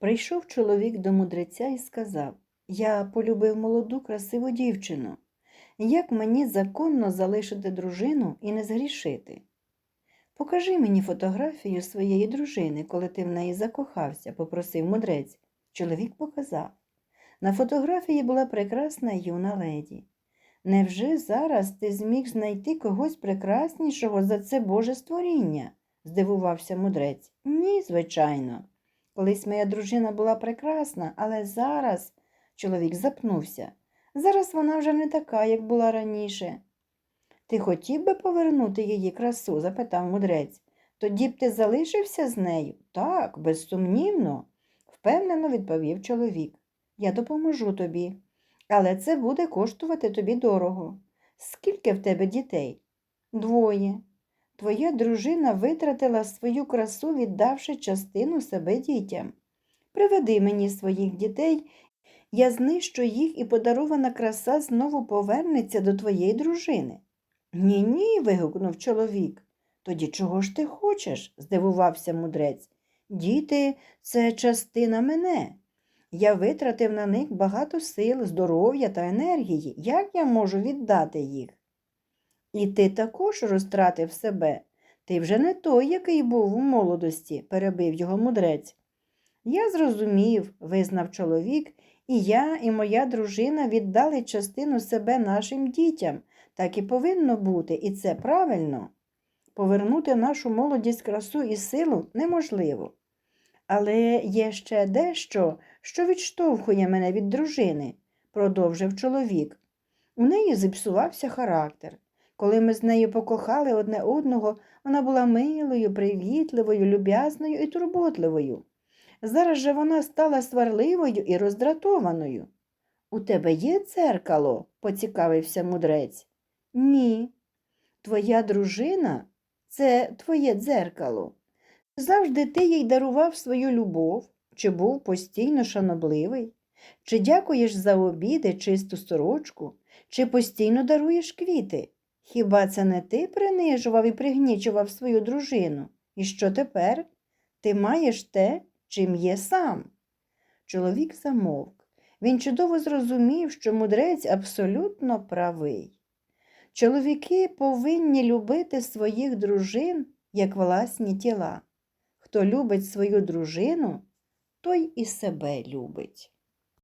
Прийшов чоловік до мудреця і сказав Я полюбив молоду, красиву дівчину. Як мені законно залишити дружину і не згрішити? Покажи мені фотографію своєї дружини, коли ти в неї закохався, попросив мудрець. Чоловік показав. На фотографії була прекрасна юна леді. Невже зараз ти зміг знайти когось прекраснішого за це Боже створіння? здивувався мудрець. Ні, звичайно. Колись моя дружина була прекрасна, але зараз чоловік запнувся. Зараз вона вже не така, як була раніше. Ти хотів би повернути її красу? запитав мудрець. Тоді б ти залишився з нею? Так, безсумнівно, впевнено відповів чоловік. Я допоможу тобі, але це буде коштувати тобі дорого. Скільки в тебе дітей? Двоє. Твоя дружина витратила свою красу, віддавши частину себе дітям. Приведи мені своїх дітей, я знищу їх і подарована краса знову повернеться до твоєї дружини. Ні, ні. вигукнув чоловік. Тоді чого ж ти хочеш? здивувався мудрець. Діти це частина мене. Я витратив на них багато сил, здоров'я та енергії. Як я можу віддати їх? І ти також розтратив себе. Ти вже не той, який був у молодості, перебив його мудрець. Я зрозумів, визнав чоловік, і я, і моя дружина віддали частину себе нашим дітям. Так і повинно бути, і це правильно. Повернути нашу молодість, красу і силу неможливо. Але є ще дещо, що відштовхує мене від дружини, продовжив чоловік. У неї зіпсувався характер. Коли ми з нею покохали одне одного, вона була милою, привітливою, люб'язною і турботливою. Зараз же вона стала сварливою і роздратованою. У тебе є дзеркало? поцікавився мудрець. Ні. Твоя дружина це твоє дзеркало. Завжди ти їй дарував свою любов, чи був постійно шанобливий, чи дякуєш за обіди, чисту сорочку, чи постійно даруєш квіти. Хіба це не ти принижував і пригнічував свою дружину? І що тепер? Ти маєш те, чим є сам. Чоловік замовк. Він чудово зрозумів, що мудрець абсолютно правий. Чоловіки повинні любити своїх дружин як власні тіла. Хто любить свою дружину, той і себе любить.